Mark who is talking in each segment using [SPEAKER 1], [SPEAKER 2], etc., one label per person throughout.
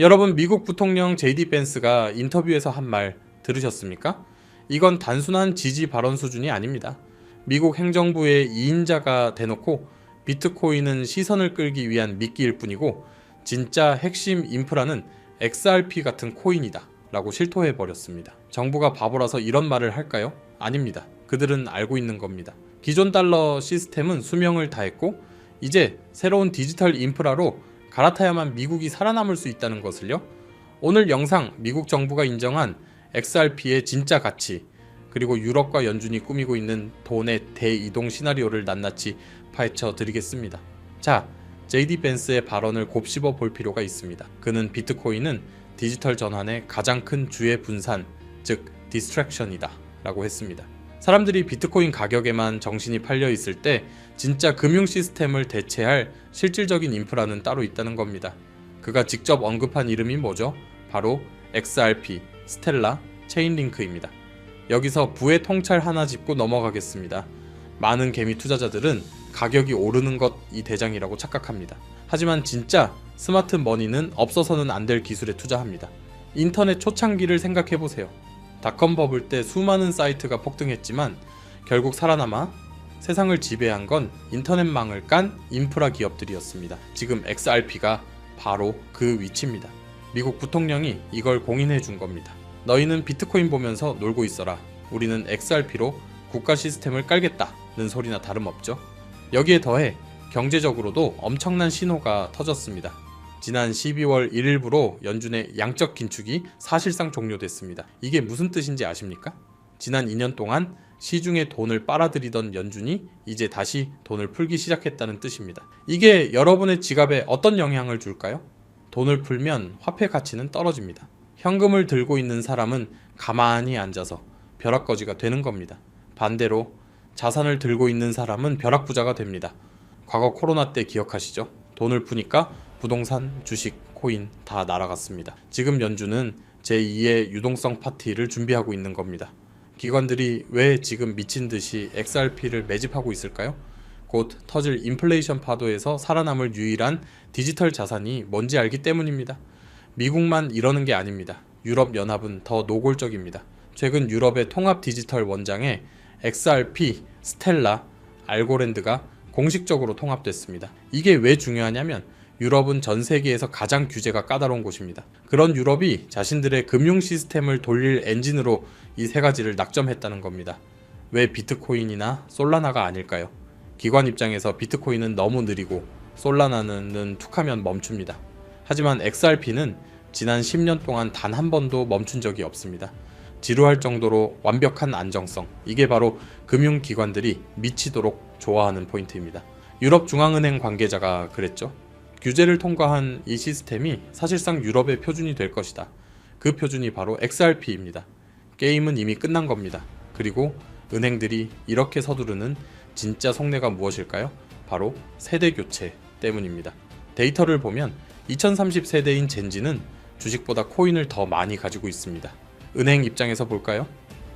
[SPEAKER 1] 여러분 미국 부통령 제이디 벤스가 인터뷰에서 한 말 들으셨습니까? 이건 단순한 지지 발언 수준이 아닙니다. 미국 행정부의 2인자가 대놓고 비트코인은 시선을 끌기 위한 미끼일 뿐이고 진짜 핵심 인프라는 XRP 같은 코인이다 라고 실토해 버렸습니다. 정부가 바보라서 이런 말을 할까요? 아닙니다. 그들은 알고 있는 겁니다. 기존 달러 시스템은 수명을 다했고 이제 새로운 디지털 인프라로 갈아타야만 미국이 살아남을 수 있다는 것을요. 오늘 영상 미국 정부가 인정한 XRP의 진짜 가치 그리고 유럽과 연준이 꾸미고 있는 돈의 대이동 시나리오를 낱낱이 파헤쳐 드리겠습니다. 자, JD 벤스의 발언을 곱씹어 볼 필요가 있습니다. 그는 비트코인은 디지털 전환의 가장 큰 주의 분산, 즉 디스트랙션이다 라고 했습니다. 사람들이 비트코인 가격에만 정신이 팔려 있을 때 진짜 금융 시스템을 대체할 실질적인 인프라는 따로 있다는 겁니다. 그가 직접 언급한 이름이 뭐죠? 바로 XRP, 스텔라, 체인링크입니다. 여기서 부의 통찰 하나 짚고 넘어가겠습니다. 많은 개미 투자자들은 가격이 오르는 것이 대장이라고 착각합니다. 하지만 진짜 스마트 머니는 없어서는 안 될 기술에 투자합니다. 인터넷 초창기를 생각해 보세요. 닷컴 버블 때 수많은 사이트가 폭등했지만 결국 살아남아 세상을 지배한 건 인터넷망을 깐 인프라 기업들이었습니다. 지금 XRP가 바로 그 위치입니다. 미국 부통령이 이걸 공인해 준 겁니다. 너희는 비트코인 보면서 놀고 있어라. 우리는 XRP로 국가 시스템을 깔겠다는 소리나 다름없죠. 여기에 더해 경제적으로도 엄청난 신호가 터졌습니다. 지난 12월 1일부로 연준의 양적 긴축이 사실상 종료됐습니다. 이게 무슨 뜻인지 아십니까? 지난 2년 동안 시중에 돈을 빨아들이던 연준이 이제 다시 돈을 풀기 시작했다는 뜻입니다. 이게 여러분의 지갑에 어떤 영향을 줄까요? 돈을 풀면 화폐 가치는 떨어집니다. 현금을 들고 있는 사람은 가만히 앉아서 벼락거지가 되는 겁니다. 반대로 자산을 들고 있는 사람은 벼락부자가 됩니다. 과거 코로나 때 기억하시죠? 돈을 푸니까 부동산, 주식, 코인 다 날아갔습니다. 지금 연준은 제2의 유동성 파티를 준비하고 있는 겁니다. 기관들이 왜 지금 미친 듯이 XRP를 매집하고 있을까요? 곧 터질 인플레이션 파도에서 살아남을 유일한 디지털 자산이 뭔지 알기 때문입니다. 미국만 이러는 게 아닙니다. 유럽 연합은 더 노골적입니다. 최근 유럽의 통합 디지털 원장에 XRP, 스텔라, 알고랜드가 공식적으로 통합됐습니다. 이게 왜 중요하냐면 유럽은 전 세계에서 가장 규제가 까다로운 곳입니다. 그런 유럽이 자신들의 금융 시스템을 돌릴 엔진으로 이 세 가지를 낙점했다는 겁니다. 왜 비트코인이나 솔라나가 아닐까요? 기관 입장에서 비트코인은 너무 느리고 솔라나는 툭하면 멈춥니다. 하지만 XRP는 지난 10년 동안 단 한 번도 멈춘 적이 없습니다. 지루할 정도로 완벽한 안정성. 이게 바로 금융기관들이 미치도록 좋아하는 포인트입니다. 유럽 중앙은행 관계자가 그랬죠. 규제를 통과한 이 시스템이 사실상 유럽의 표준이 될 것이다. 그 표준이 바로 XRP입니다. 게임은 이미 끝난 겁니다. 그리고 은행들이 이렇게 서두르는 진짜 속내가 무엇일까요? 바로 세대 교체 때문입니다. 데이터를 보면 2030 세대인 젠지는 주식보다 코인을 더 많이 가지고 있습니다. 은행 입장에서 볼까요?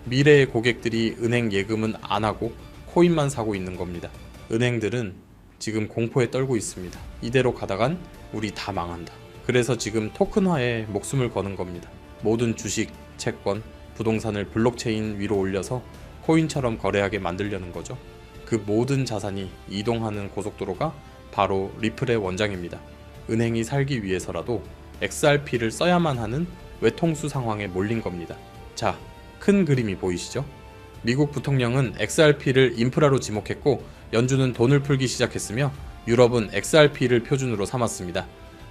[SPEAKER 1] 미래의 고객들이 은행 예금은 안 하고 코인만 사고 있는 겁니다. 은행들은 지금 공포에 떨고 있습니다. 이대로 가다간 우리 다 망한다. 그래서 지금 토큰화에 목숨을 거는 겁니다. 모든 주식, 채권, 부동산을 블록체인 위로 올려서 코인처럼 거래하게 만들려는 거죠. 그 모든 자산이 이동하는 고속도로가 바로 리플의 원장입니다. 은행이 살기 위해서라도 XRP를 써야만 하는 외통수 상황에 몰린 겁니다. 자, 큰 그림이 보이시죠? 미국 부통령은 XRP를 인프라로 지목했고 연준은 돈을 풀기 시작했으며 유럽은 XRP를 표준으로 삼았습니다.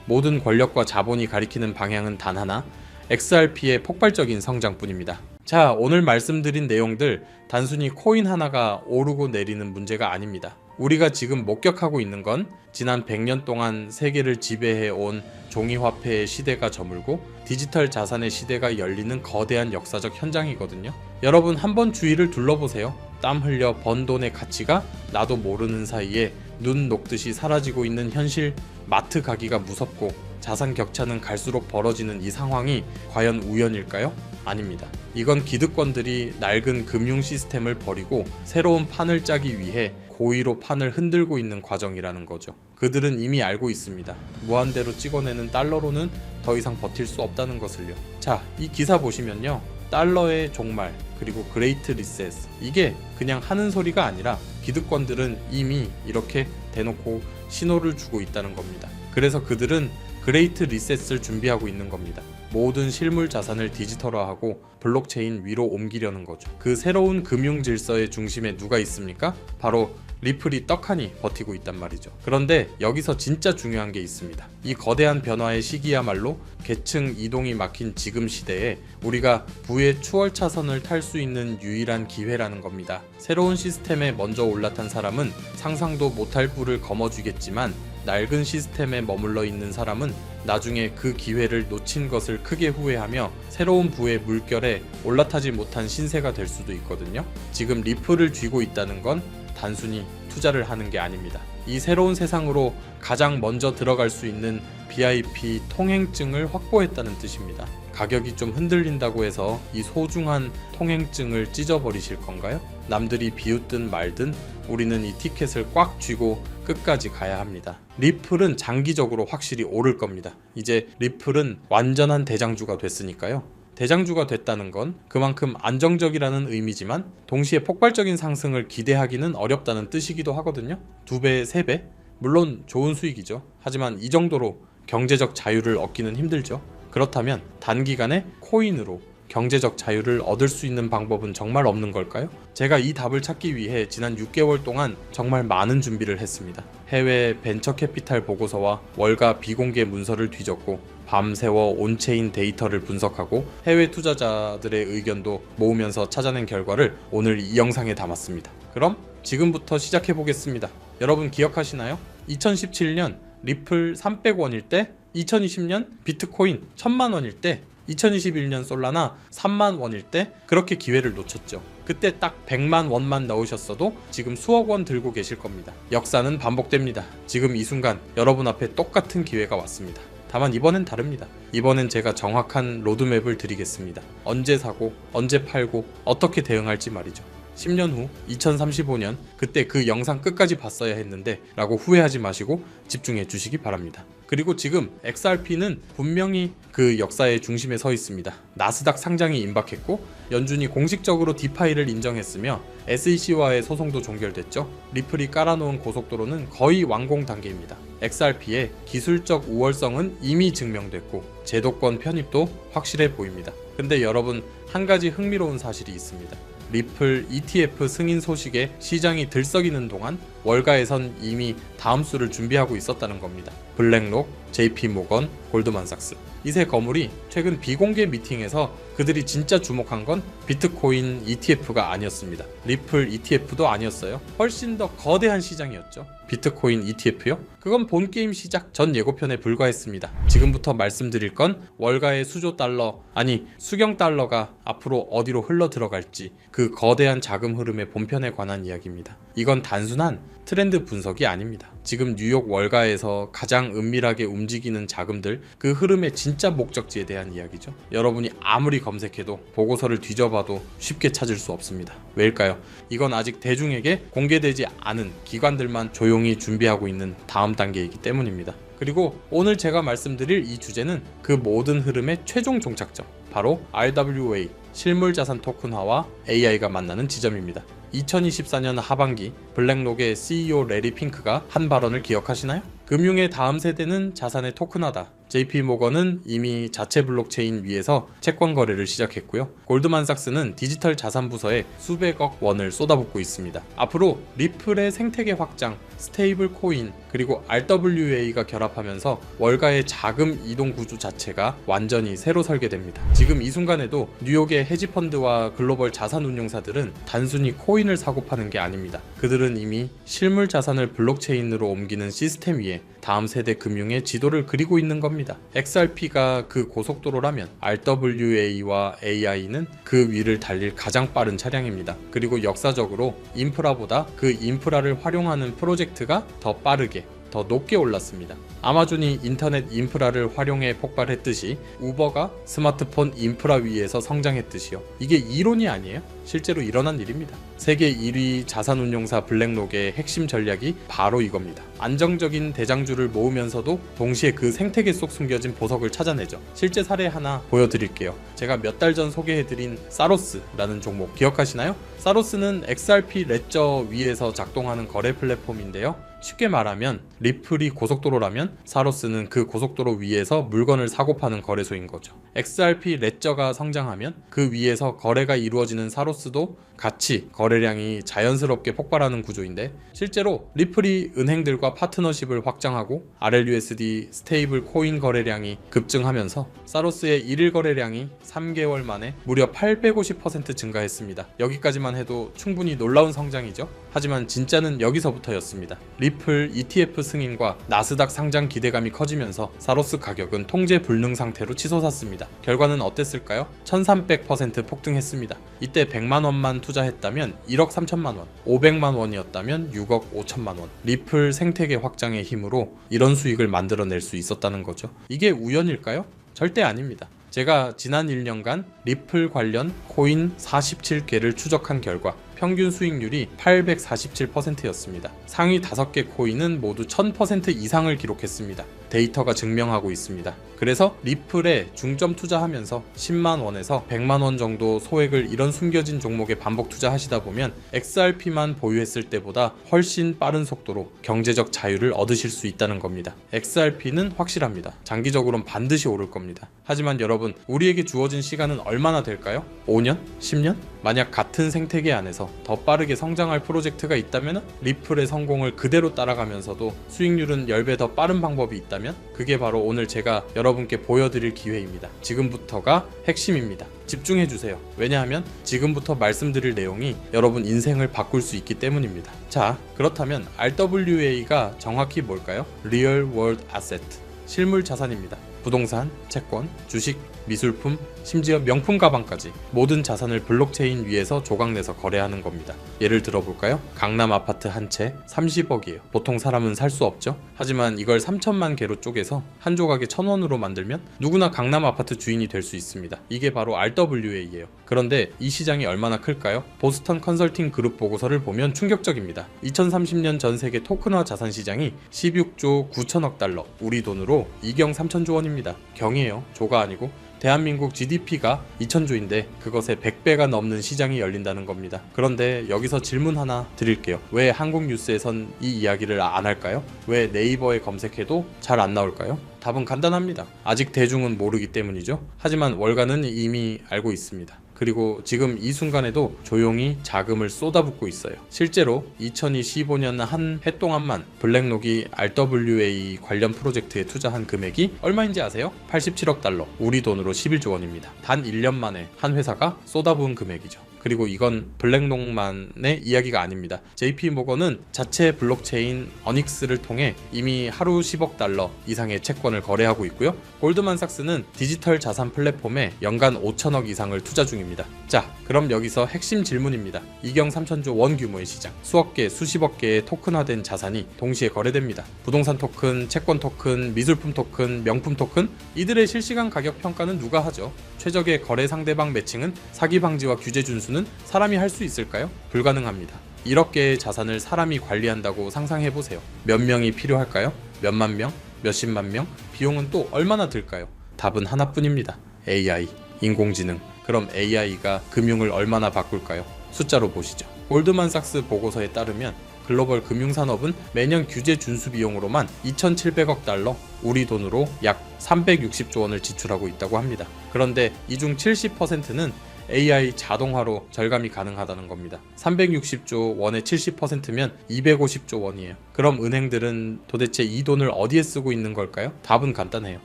[SPEAKER 1] 모든 권력과 자본이 가리키는 방향은 단 하나, XRP의 폭발적인 성장뿐입니다. 자, 오늘 말씀드린 내용들 단순히 코인 하나가 오르고 내리는 문제가 아닙니다. 우리가 지금 목격하고 있는 건 지난 100년 동안 세계를 지배해 온 종이화폐의 시대가 저물고 디지털 자산의 시대가 열리는 거대한 역사적 현장이거든요. 여러분 한번 주위를 둘러보세요. 땀 흘려 번 돈의 가치가 나도 모르는 사이에 눈 녹듯이 사라지고 있는 현실 마트 가기가 무섭고 자산 격차는 갈수록 벌어지는 이 상황이 과연 우연일까요? 아닙니다. 이건 기득권들이 낡은 금융 시스템을 버리고 새로운 판을 짜기 위해 고의로 판을 흔들고 있는 과정이라는 거죠. 그들은 이미 알고 있습니다. 무한대로 찍어내는 달러로는 더 이상 버틸 수 없다는 것을요. 자, 이 기사 보시면요. 달러의 종말 그리고 그레이트 리셋 이게 그냥 하는 소리가 아니라 기득권들은 이미 이렇게 대놓고 신호를 주고 있다는 겁니다. 그래서 그들은 그레이트 리셋을 준비하고 있는 겁니다. 모든 실물 자산을 디지털화하고 블록체인 위로 옮기려는 거죠. 그 새로운 금융 질서의 중심에 누가 있습니까? 바로 리플이 떡하니 버티고 있단 말이죠. 그런데 여기서 진짜 중요한 게 있습니다. 이 거대한 변화의 시기야말로 계층 이동이 막힌 지금 시대에 우리가 부의 추월 차선을 탈 수 있는 유일한 기회라는 겁니다. 새로운 시스템에 먼저 올라탄 사람은 상상도 못할 뿔을 거머쥐겠지만 낡은 시스템에 머물러 있는 사람은 나중에 그 기회를 놓친 것을 크게 후회하며 새로운 부의 물결에 올라타지 못한 신세가 될 수도 있거든요. 지금 리플을 쥐고 있다는 건 단순히 투자를 하는 게 아닙니다. 이 새로운 세상으로 가장 먼저 들어갈 수 있는 BIP 통행증을 확보했다는 뜻입니다. 가격이 좀 흔들린다고 해서 이 소중한 통행증을 찢어버리실 건가요? 남들이 비웃든 말든 우리는 이 티켓을 꽉 쥐고 끝까지 가야 합니다. 리플은 장기적으로 확실히 오를 겁니다. 이제 리플은 완전한 대장주가 됐으니까요. 대장주가 됐다는 건 그만큼 안정적이라는 의미지만 동시에 폭발적인 상승을 기대하기는 어렵다는 뜻이기도 하거든요. 두 배, 세 배? 물론 좋은 수익이죠. 하지만 이 정도로 경제적 자유를 얻기는 힘들죠. 그렇다면 단기간에 코인으로 경제적 자유를 얻을 수 있는 방법은 정말 없는 걸까요? 제가 이 답을 찾기 위해 지난 6개월 동안 정말 많은 준비를 했습니다. 해외 벤처 캐피탈 보고서와 월가 비공개 문서를 뒤졌고 밤새워 온체인 데이터를 분석하고 해외 투자자들의 의견도 모으면서 찾아낸 결과를 오늘 이 영상에 담았습니다. 그럼 지금부터 시작해 보겠습니다. 여러분 기억하시나요? 2017년 리플 300원일 때 2020년 비트코인 1000만 원일 때 2021년 솔라나 3만 원일 때 그렇게 기회를 놓쳤죠. 그때 딱 100만 원만 넣으셨어도 지금 수억 원 들고 계실 겁니다. 역사는 반복됩니다. 지금 이 순간 여러분 앞에 똑같은 기회가 왔습니다. 다만 이번엔 다릅니다. 이번엔 제가 정확한 로드맵을 드리겠습니다. 언제 사고, 언제 팔고, 어떻게 대응할지 말이죠. 10년 후 2035년 그때 그 영상 끝까지 봤어야 했는데 라고 후회하지 마시고 집중해 주시기 바랍니다. 그리고 지금 XRP는 분명히 그 역사의 중심에 서 있습니다. 나스닥 상장이 임박했고 연준이 공식적으로 디파이를 인정했으며 SEC와의 소송도 종결됐죠. 리플이 깔아놓은 고속도로는 거의 완공 단계입니다. XRP의 기술적 우월성은 이미 증명됐고 제도권 편입도 확실해 보입니다. 근데 여러분 한 가지 흥미로운 사실이 있습니다. 리플 ETF 승인 소식에 시장이 들썩이는 동안 월가에선 이미 다음 수를 준비하고 있었다는 겁니다. 블랙록, JP 모건, 골드만삭스. 이 세 거물이 최근 비공개 미팅에서 그들이 진짜 주목한 건 비트코인 ETF가 아니었습니다. 리플 ETF도 아니었어요. 훨씬 더 거대한 시장이었죠. 비트코인 ETF요? 그건 본 게임 시작 전 예고편에 불과했습니다. 지금부터 말씀드릴 건 월가의 수조 달러, 아니 수경 달러가 앞으로 어디로 흘러 들어갈지 그 거대한 자금 흐름의 본편에 관한 이야기입니다. 이건 단순한 트렌드 분석이 아닙니다. 지금 뉴욕 월가에서 가장 은밀하게 움직이는 자금들 그 흐름의 진짜 목적지에 대한 이야기죠. 여러분이 아무리 검색해도 보고서를 뒤져봐도 쉽게 찾을 수 없습니다. 왜일까요? 이건 아직 대중에게 공개되지 않은 기관들만 조용히 준비하고 있는 다음 단계이기 때문입니다. 그리고 오늘 제가 말씀드릴 이 주제는 그 모든 흐름의 최종 종착점, 바로 RWA 실물 자산 토큰화와 AI가 만나는 지점입니다. 2024년 하반기 블랙록의 CEO 레리 핑크가 한 발언을 기억하시나요? 금융의 다음 세대는 자산의 토큰화다. JP 모건은 이미 자체 블록체인 위에서 채권 거래를 시작했고요. 골드만삭스는 디지털 자산 부서에 수백억 원을 쏟아붓고 있습니다. 앞으로 리플의 생태계 확장, 스테이블 코인, 그리고 RWA가 결합하면서 월가의 자금 이동 구조 자체가 완전히 새로 설계됩니다. 지금 이 순간에도 뉴욕의 헤지펀드와 글로벌 자산 운용사들은 단순히 코인을 사고 파는 게 아닙니다. 그들은 이미 실물 자산을 블록체인으로 옮기는 시스템 위에 다음 세대 금융의 지도를 그리고 있는 겁니다. XRP가 그 고속도로라면 RWA와 AI는 그 위를 달릴 가장 빠른 차량입니다. 그리고 역사적으로 인프라보다 그 인프라를 활용하는 프로젝트가 더 빠르게 더 높게 올랐습니다. 아마존이 인터넷 인프라를 활용해 폭발했듯이 우버가 스마트폰 인프라 위에서 성장했듯이요. 이게 이론이 아니에요. 실제로 일어난 일입니다. 세계 1위 자산운용사 블랙록의 핵심 전략이 바로 이겁니다. 안정적인 대장주를 모으면서도 동시에 그 생태계 속 숨겨진 보석을 찾아내죠. 실제 사례 하나 보여드릴게요. 제가 몇 달 전 소개해드린 사로스라는 종목 기억하시나요? 사로스는 XRP 레저 위에서 작동하는 거래 플랫폼인데요. 쉽게 말하면 리플이 고속도로라면 사로스는 그 고속도로 위에서 물건을 사고 파는 거래소인 거죠. XRP 레저가 성장하면 그 위에서 거래가 이루어지는 사로스도 같이 거래량이 자연스럽게 폭발하는 구조인데 실제로 리플이 은행들과 파트너십을 확장하고 RLUSD 스테이블 코인 거래량이 급증하면서 사로스의 일일 거래량이 3개월 만에 무려 850% 증가했습니다. 여기까지만 해도 충분히 놀라운 성장이죠. 하지만 진짜는 여기서부터였습니다. 리플 ETF 승인과 나스닥 상장 기대감이 커지면서 사로스 가격은 통제 불능 상태로 치솟았습니다. 결과는 어땠을까요? 1300% 폭등했습니다. 이때 100만 원만 투자했다면 1억 3천만 원, 500만 원이었다면 6억 5천만 원. 리플 생태계 확장의 힘으로 이런 수익을 만들어낼 수 있었다는 거죠. 이게 우연일까요? 절대 아닙니다. 제가 지난 1년간 리플 관련 코인 47개를 추적한 결과 평균 수익률이 847%였습니다. 상위 5개 코인은 모두 1000% 이상을 기록했습니다. 데이터가 증명하고 있습니다. 그래서 리플에 중점 투자하면서 10만 원에서 100만 원 정도 소액을 이런 숨겨진 종목에 반복 투자하시다 보면 XRP만 보유했을 때보다 훨씬 빠른 속도로 경제적 자유를 얻으실 수 있다는 겁니다. XRP는 확실합니다. 장기적으로는 반드시 오를 겁니다. 하지만 여러분, 우리에게 주어진 시간은 얼마나 될까요? 5년? 10년? 만약 같은 생태계 안에서 더 빠르게 성장할 프로젝트가 있다면 리플의 성공을 그대로 따라가면서도 수익률은 10배 더 빠른 방법이 있다면 그게 바로 오늘 제가 여러분께 보여드릴 기회입니다. 지금부터가 핵심입니다. 집중해 주세요. 왜냐하면 지금부터 말씀드릴 내용이 여러분 인생을 바꿀 수 있기 때문입니다. 자, 그렇다면 RWA가 정확히 뭘까요? Real World Asset. 실물 자산입니다. 부동산, 채권, 주식, 미술품, 심지어 명품 가방까지 모든 자산을 블록체인 위에서 조각내서 거래하는 겁니다. 예를 들어볼까요? 강남 아파트 한 채 30억이에요. 보통 사람은 살 수 없죠? 하지만 이걸 3천만 개로 쪼개서 한 조각에 1000원으로 만들면 누구나 강남 아파트 주인이 될 수 있습니다. 이게 바로 RWA예요. 그런데 이 시장이 얼마나 클까요? 보스턴 컨설팅 그룹 보고서를 보면 충격적입니다. 2030년 전 세계 토큰화 자산 시장이 16조 9천억 달러, 우리 돈으로 2경 3천조 원입니다. 경이에요. 조가 아니고 대한민국 GDP가 2천조인데 그것의 100배가 넘는 시장이 열린다는 겁니다. 그런데 여기서 질문 하나 드릴게요. 왜 한국 뉴스에선 이 이야기를 안 할까요? 왜 네이버에 검색해도 잘 안 나올까요? 답은 간단합니다. 아직 대중은 모르기 때문이죠. 하지만 월가는 이미 알고 있습니다. 그리고 지금 이 순간에도 조용히 자금을 쏟아붓고 있어요. 실제로 2025년 한 해 동안만 블랙록이 RWA 관련 프로젝트에 투자한 금액이 얼마인지 아세요? 87억 달러, 우리 돈으로 11조 원입니다. 단 1년 만에 한 회사가 쏟아부은 금액이죠. 그리고 이건 블랙록만의 이야기가 아닙니다. JP 모건은 자체 블록체인 어닉스를 통해 이미 하루 10억 달러 이상의 채권을 거래하고 있고요. 골드만삭스는 디지털 자산 플랫폼에 연간 5천억 이상을 투자 중입니다. 자, 그럼 여기서 핵심 질문입니다. 이경 3천조 원 규모의 시장, 수억 개, 수십억 개의 토큰화된 자산이 동시에 거래됩니다. 부동산 토큰, 채권 토큰, 미술품 토큰, 명품 토큰 이들의 실시간 가격 평가는 누가 하죠? 최적의 거래 상대방 매칭은 사기 방지와 규제 준수 는 사람이 할 수 있을까요? 불가능합니다. 1억 개의 자산을 사람이 관리한다고 상상해 보세요. 몇 명이 필요할까요? 몇만 명? 몇십만 명? 비용은 또 얼마나 들까요? 답은 하나뿐입니다. AI, 인공지능. 그럼 AI가 금융을 얼마나 바꿀까요? 숫자로 보시죠. 골드만삭스 보고서에 따르면 글로벌 금융산업은 매년 규제 준수 비용으로만 2,700억 달러, 우리 돈으로 약 360조 원을 지출하고 있다고 합니다. 그런데 이 중 70%는 AI 자동화로 절감이 가능하다는 겁니다. 360조 원의 70%면 250조 원이에요. 그럼 은행들은 도대체 이 돈을 어디에 쓰고 있는 걸까요? 답은 간단해요.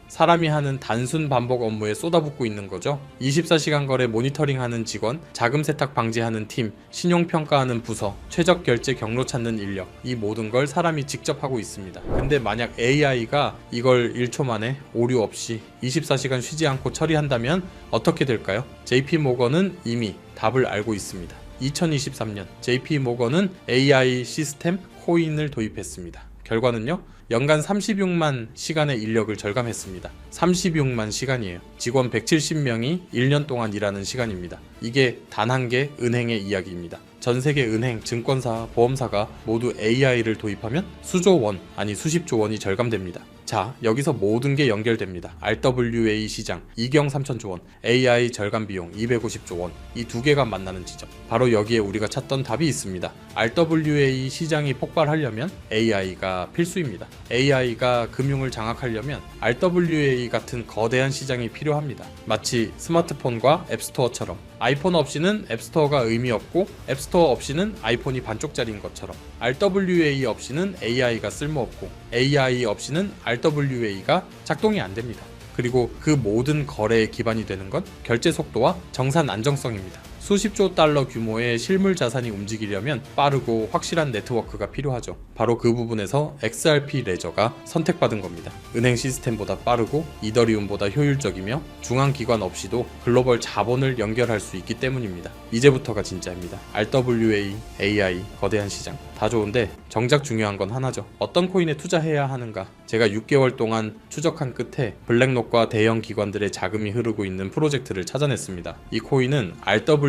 [SPEAKER 1] 사람이 하는 단순 반복 업무에 쏟아붓고 있는 거죠. 24시간 거래 모니터링하는 직원, 자금 세탁 방지하는 팀, 신용 평가하는 부서, 최적 결제 경로 찾는 인력, 이 모든 걸 사람이 직접 하고 있습니다. 근데 만약 AI가 이걸 1초 만에 오류 없이 24시간 쉬지 않고 처리한다면 어떻게 될까요? JP 모건은 이미 답을 알고 있습니다. 2023년 JP 모건은 AI 시스템 코인을 도입했습니다. 결과는요. 연간 36만 시간의 인력을 절감했습니다. 36만 시간이에요. 직원 170명이 1년 동안 일하는 시간입니다. 이게 단 한 개 은행의 이야기입니다. 전 세계 은행, 증권사, 보험사가 모두 AI를 도입하면 수조 원, 아니 수십조 원이 절감됩니다. 자, 여기서 모든 게 연결됩니다. RWA 시장 2경 3천조 원, AI 절감 비용 250조 원. 이 두 개가 만나는 지점. 바로 여기에 우리가 찾던 답이 있습니다. RWA 시장이 폭발하려면 AI가 필수입니다. AI가 금융을 장악하려면 RWA 같은 거대한 시장이 필요합니다. 마치 스마트폰과 앱스토어처럼 아이폰 없이는 앱스토어가 의미 없고 앱스토어 없이는 아이폰이 반쪽짜리인 것처럼 RWA 없이는 AI가 쓸모없고 AI 없이는 RWA가 작동이 안 됩니다. 그리고 그 모든 거래의 기반이 되는 건 결제 속도와 정산 안정성입니다. 수십조 달러 규모의 실물 자산이 움직이려면 빠르고 확실한 네트워크가 필요하죠. 바로 그 부분에서 XRP 레저가 선택받은 겁니다. 은행 시스템보다 빠르고 이더리움보다 효율적이며 중앙기관 없이도 글로벌 자본을 연결할 수 있기 때문입니다. 이제부터가 진짜입니다. RWA, AI, 거대한 시장 다 좋은데 정작 중요한 건 하나죠. 어떤 코인에 투자해야 하는가? 제가 6개월 동안 추적한 끝에 블랙록과 대형 기관들의 자금이 흐르고 있는 프로젝트를 찾아냈습니다. 이 코인은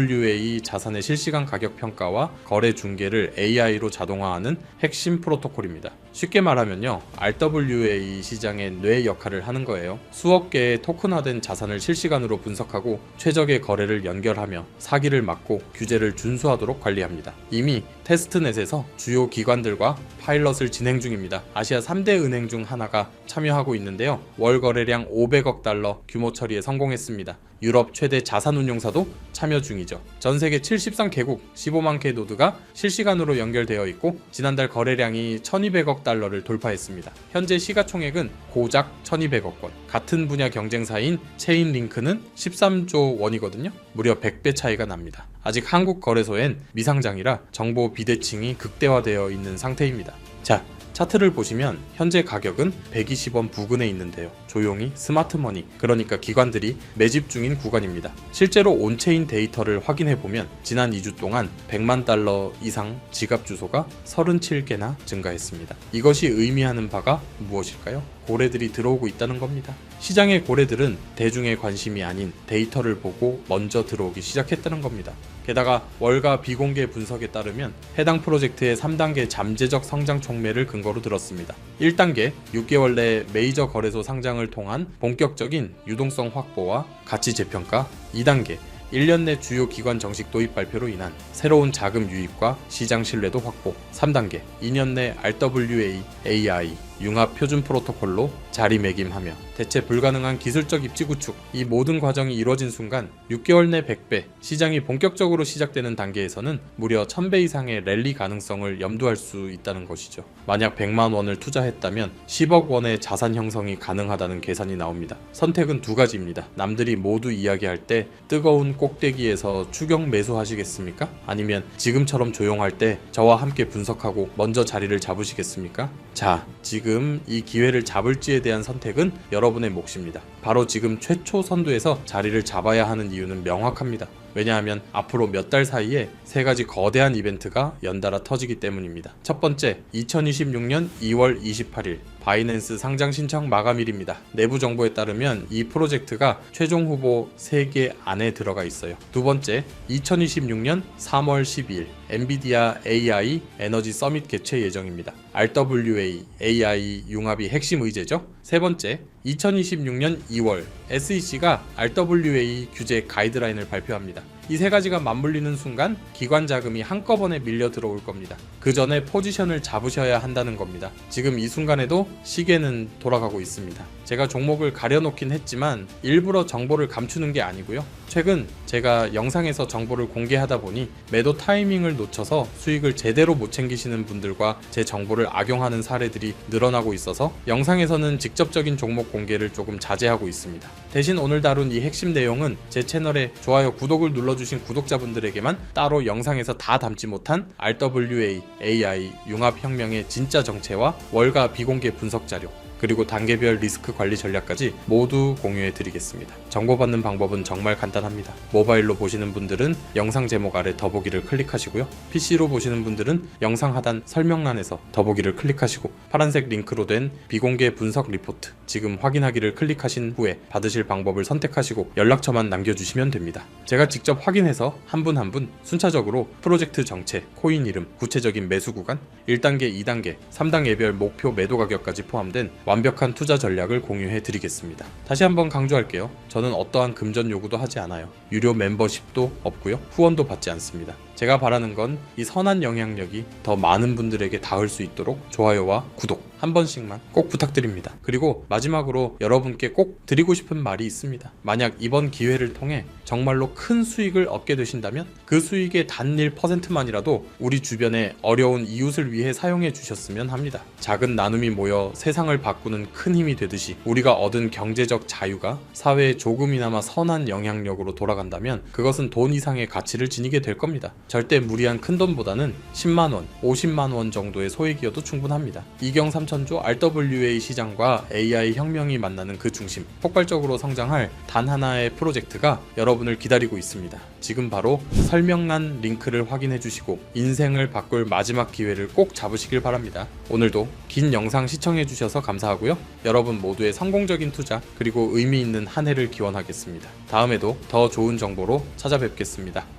[SPEAKER 1] RWA 자산의 실시간 가격 평가와 거래 중계를 AI로 자동화하는 핵심 프로토콜입니다. 쉽게 말하면요, RWA 시장의 뇌 역할을 하는 거예요. 수억 개의 토큰화된 자산을 실시간으로 분석하고 최적의 거래를 연결하며 사기를 막고 규제를 준수하도록 관리합니다. 이미 테스트넷에서 주요 기관들과 파일럿을 진행 중입니다. 아시아 3대 은행 중 하나가 참여하고 있는데요. 월 거래량 500억 달러 규모 처리에 성공했습니다. 유럽 최대 자산운용사도 참여 중이죠. 전 세계 73개국 15만 개 노드가 실시간으로 연결되어 있고 지난달 거래량이 1200억 달러를 돌파했습니다. 현재 시가총액은 고작 1200억 원. 같은 분야 경쟁사인 체인링크는 13조 원이거든요. 무려 100배 차이가 납니다. 아직 한국 거래소엔 미상장이라 정보 비대칭이 극대화되어 있는 상태입니다. 자, 차트를 보시면 현재 가격은 120원 부근에 있는데요. 조용히 스마트머니, 그러니까 기관들이 매집 중인 구간입니다. 실제로 온체인 데이터를 확인해 보면 지난 2주 동안 100만 달러 이상 지갑 주소가 37개나 증가했습니다. 이것이 의미하는 바가 무엇일까요? 고래들이 들어오고 있다는 겁니다. 시장의 고래들은 대중의 관심이 아닌 데이터를 보고 먼저 들어오기 시작했다는 겁니다. 게다가 월가 비공개 분석에 따르면 해당 프로젝트의 3단계 잠재적 성장 촉매를 근거로 들었습니다. 1단계 6개월 내 메이저 거래소 상장을 통한 본격적인 유동성 확보와 가치 재평가 2단계 1년 내 주요 기관 정식 도입 발표로 인한 새로운 자금 유입과 시장 신뢰도 확보 3단계 2년 내 RWA, AI, 융합 표준 프로토콜로 자리매김하며 대체 불가능한 기술적 입지 구축 이 모든 과정이 이루어진 순간 6개월 내 100배 시장이 본격적으로 시작되는 단계에서는 무려 1000배 이상의 랠리 가능성을 염두할 수 있다는 것이죠. 만약 100만 원을 투자했다면 10억 원의 자산 형성이 가능하다는 계산이 나옵니다. 선택은 두 가지입니다. 남들이 모두 이야기할 때 뜨거운 꼭대기에서 추격 매수하시겠습니까? 아니면 지금처럼 조용할 때 저와 함께 분석하고 먼저 자리를 잡으시겠습니까? 자, 지금 이 기회를 잡을지에 대한 선택은 여러분의 몫입니다. 바로 지금 최초 선두에서 자리를 잡아야 하는 이유는 명확합니다. 왜냐하면 앞으로 몇 달 사이에 세 가지 거대한 이벤트가 연달아 터지기 때문입니다. 첫 번째, 2026년 2월 28일 바이낸스 상장 신청 마감일입니다. 내부 정보에 따르면 이 프로젝트가 최종 후보 3개 안에 들어가 있어요. 두 번째, 2026년 3월 12일 엔비디아 AI 에너지 서밋 개최 예정입니다. RWA, AI 융합이 핵심 의제죠. 세 번째, 2026년 2월 SEC가 RWA 규제 가이드라인을 발표합니다. 이 세 가지가 맞물리는 순간 기관 자금이 한꺼번에 밀려 들어올 겁니다. 그 전에 포지션을 잡으셔야 한다는 겁니다. 지금 이 순간에도 시계는 돌아가고 있습니다. 제가 종목을 가려놓긴 했지만 일부러 정보를 감추는 게 아니고요. 최근 제가 영상에서 정보를 공개하다 보니 매도 타이밍을 놓쳐서 수익을 제대로 못 챙기시는 분들과 제 정보를 악용하는 사례들이 늘어나고 있어서 영상에서는 직접적인 종목 공개를 조금 자제하고 있습니다. 대신 오늘 다룬 이 핵심 내용은 제 채널에 좋아요, 구독을 눌러 주신 구독자분들에게만 따로 영상에서 다 담지 못한 RWA, AI, 융합혁명의 진짜 정체와 월가 비공개 분석 자료, 그리고 단계별 리스크 관리 전략까지 모두 공유해 드리겠습니다. 정보받는 방법은 정말 간단합니다. 모바일로 보시는 분들은 영상 제목 아래 더보기를 클릭하시고요. PC로 보시는 분들은 영상 하단 설명란에서 더보기를 클릭하시고 파란색 링크로 된 비공개 분석 리포트 지금 확인하기를 클릭하신 후에 받으실 방법을 선택하시고 연락처만 남겨주시면 됩니다. 제가 직접 확인해서 한 분 한 분 순차적으로 프로젝트 정체, 코인 이름, 구체적인 매수 구간, 1단계, 2단계, 3단 예별 목표 매도 가격까지 포함된 완벽한 투자 전략을 공유해 드리겠습니다. 다시 한번 강조할게요. 저는 어떠한 금전 요구도 하지 않아요. 유료 멤버십도 없고요. 후원도 받지 않습니다. 제가 바라는 건 이 선한 영향력이 더 많은 분들에게 닿을 수 있도록 좋아요와 구독 한 번씩만 꼭 부탁드립니다. 그리고 마지막으로 여러분께 꼭 드리고 싶은 말이 있습니다. 만약 이번 기회를 통해 정말로 큰 수익을 얻게 되신다면 그 수익의 단 1%만이라도 우리 주변의 어려운 이웃을 위해 사용해 주셨으면 합니다. 작은 나눔이 모여 세상을 바꾸는 큰 힘이 되듯이 우리가 얻은 경제적 자유가 사회에 조금이나마 선한 영향력으로 돌아간다면 그것은 돈 이상의 가치를 지니게 될 겁니다. 절대 무리한 큰 돈보다는 10만 원, 50만 원 정도의 소액이어도 충분합니다. 이경 삼천조 RWA 시장과 AI 혁명이 만나는 그 중심, 폭발적으로 성장할 단 하나의 프로젝트가 여러분을 기다리고 있습니다. 지금 바로 설명란 링크를 확인해 주시고 인생을 바꿀 마지막 기회를 꼭 잡으시길 바랍니다. 오늘도 긴 영상 시청해 주셔서 감사하고요. 여러분 모두의 성공적인 투자 그리고 의미 있는 한 해를 기원하겠습니다. 다음에도 더 좋은 정보로 찾아뵙겠습니다.